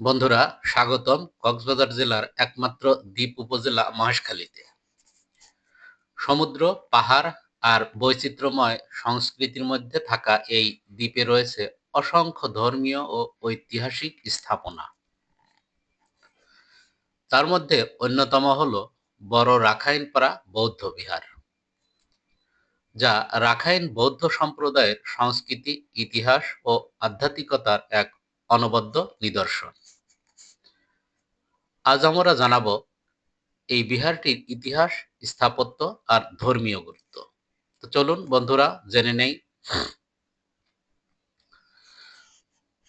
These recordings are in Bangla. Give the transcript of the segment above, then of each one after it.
বন্ধুরা, স্বাগতম কক্সবাজার জেলার একমাত্র দ্বীপ উপজেলা মহেশখালীতে। সমুদ্র, পাহাড় আর বৈচিত্র্যময় সংস্কৃতির মধ্যে থাকা এই দ্বীপে রয়েছে অসংখ্য ধর্মীয় ও ঐতিহাসিক স্থাপনা। তার মধ্যে অন্যতম হল বড় রাখাইনপাড়া বৌদ্ধ বিহার, যা রাখাইন বৌদ্ধ সম্প্রদায়ের সংস্কৃতি, ইতিহাস ও আধ্যাত্মিকতার এক অনবদ্য নিদর্শন। আজ আমরা জানাব এই বিহারটির ইতিহাস, স্থাপত্য আর ধর্মীয় গুরুত্ব। তো চলুন বন্ধুরা, জেনে নেই।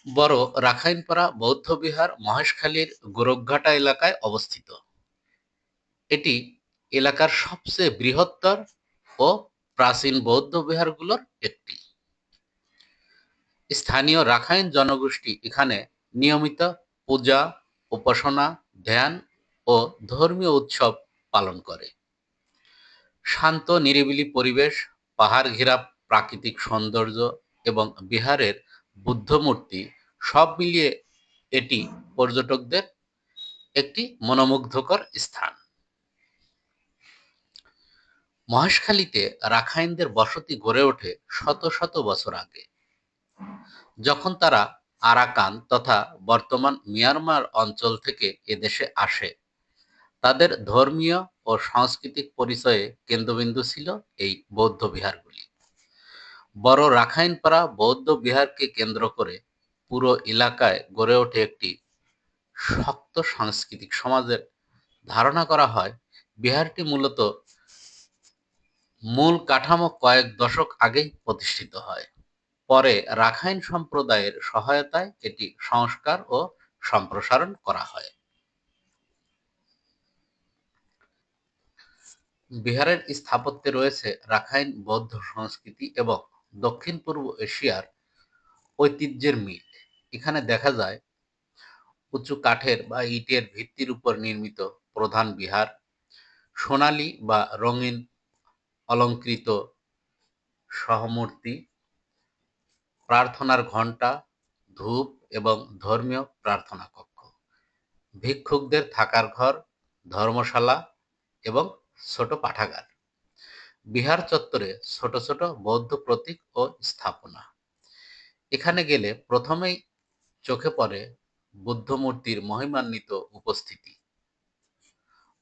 বড় রাখাইনপাড়া বৌদ্ধ বিহার মহেশখালীর গোরখঘাটা এলাকায় অবস্থিত। এটি এলাকার সবচেয়ে বৃহত্তর ও প্রাচীন বৌদ্ধ বিহারগুলোর একটি। স্থানীয় রাখাইন জনগোষ্ঠী এখানে নিয়মিত পূজা, উপাসনা ধ্যান ও ধর্মীয় উৎসব পালন করে। শান্ত, নিরিবিলি পরিবেশ, পাহাড় ঘেরা প্রাকৃতিক সৌন্দর্য এবং বিহারের বুদ্ধ মূর্তি সব মিলিয়ে এটি পর্যটকদের একটি মনোমুগ্ধকর স্থান। মহেশখালীতে রাখাইনদের বসতি গড়ে ওঠে শত শত বছর আগে। যখন তারা আরাকান তথা বর্তমান মিয়ানমার অঞ্চল থেকে এদেশে আসে। তাদের ধর্মীয় ও সাংস্কৃতিক পরিচয়ে কেন্দ্রবিন্দু ছিল এই বৌদ্ধ বিহারগুলি। বড় রাখাইনপাড়া বৌদ্ধ বিহারকে কেন্দ্র করে পুরো এলাকায় গড়ে ওঠে একটি শক্ত সাংস্কৃতিক সমাজের ধারণা করা হয়। বিহারটি মূলত মূল কাঠামো কয়েক দশক আগেই প্রতিষ্ঠিত হয়। পরে রাখাইন সম্প্রদায়ের সহায়তায় এটি সংস্কার ও সম্প্রসারণ করা হয়। বিহারের স্থাপত্যে রয়েছে রাখাইন বৌদ্ধ সংস্কৃতি এবং দক্ষিণ পূর্ব এশিয়ার ঐতিহ্যের মিল। এখানে দেখা যায়, উঁচু কাঠের বা ইটের ভিত্তির উপর নির্মিত প্রধান বিহার, সোনালী বা রঙিন অলঙ্কৃত সহমূর্তি প্রার্থনার ঘণ্টা, ধূপ এবং ধর্মীয় প্রার্থনা কক্ষ। ভিক্ষুকদের থাকার ঘর, ধর্মশালা এবং ছোট পাঠাগার। বিহার চত্বরে ছোট ছোট বৌদ্ধ প্রতীক ও স্থাপনা। এখানে গেলে প্রথমেই চোখে পড়ে বুদ্ধ মূর্তির মহিমান্বিত উপস্থিতি।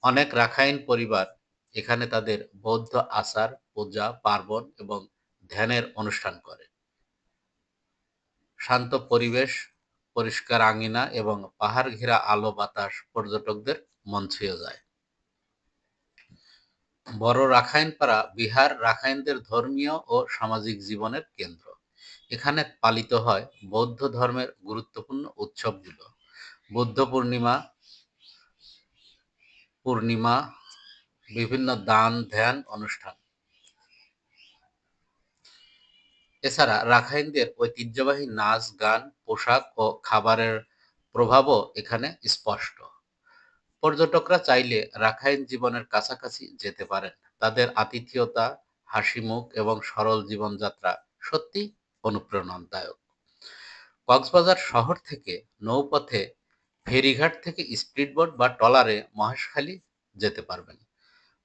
অনেক রাখাইন পরিবার এখানে তাদের বৌদ্ধ আচার, পূজা, পার্বণ এবং ধ্যানের অনুষ্ঠান করে। শান্ত পরিবেশ, পরিষ্কার আঙিনা এবং পাহাড় ঘেরা আলো বাতাস পর্যটকদের মন ছুঁয়ে যায়। বড় রাখাইনপাড়া বিহার রাখাইনদের ধর্মীয় ও সামাজিক জীবনের কেন্দ্র। এখানে পালিত হয় বৌদ্ধ ধর্মের গুরুত্বপূর্ণ উৎসবগুলো। বুদ্ধ পূর্ণিমা পূর্ণিমা, বিভিন্ন দান ধ্যান অনুষ্ঠান। এছাড়া রাখাইনদের ঐতিহ্যবাহী নাচ, গান, পোশাক ও খাবারের প্রভাবও এখানে স্পষ্ট। পর্যটকরা চাইলে রাখাইন জীবনের কাছাকাছি যেতে পারেন। তাদের আতিথেয়তা, হাসিমুখ এবং সরল জীবনযাত্রা সত্যি অনুপ্রেরণাদায়ক। কক্সবাজার শহর থেকে নৌপথে ফেরিঘাট থেকে স্পিডবোট বা ট্রলারে মহেশখালী যেতে পারবেন।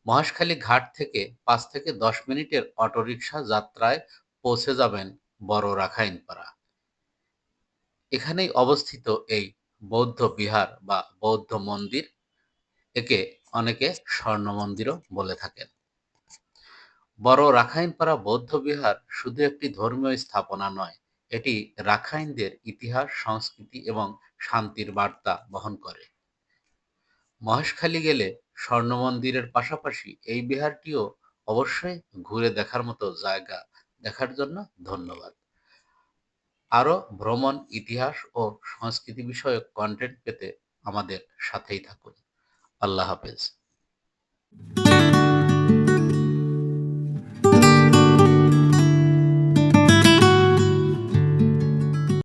মহেশখালী ঘাট থেকে পাঁচ থেকে দশ মিনিটের অটোরিকশা যাত্রায় পৌঁছে যাবেন বড় রাখাইনপাড়া এখানেই অবস্থিত এই বৌদ্ধ বিহার বা বৌদ্ধ মন্দির, একে অনেকে স্বর্ণ মন্দিরও বলে থাকেন। বড় রাখাইনপাড়া বৌদ্ধ বিহার শুধু একটি ধর্মীয় স্থাপনা নয়, এটি রাখাইনদের ইতিহাস, সংস্কৃতি এবং শান্তির বার্তা বহন করে। মহেশখালী গেলে স্বর্ণ মন্দিরের পাশাপাশি এই বিহারটিও অবশ্যই ঘুরে দেখার মতো জায়গা দেখার জন্য ধন্যবাদ। আরও ভ্রমণ, ইতিহাস ও সংস্কৃতি বিষয়ক কন্টেন্ট পেতে আমাদের সাথেই থাকুন। আল্লাহ হাফেজ।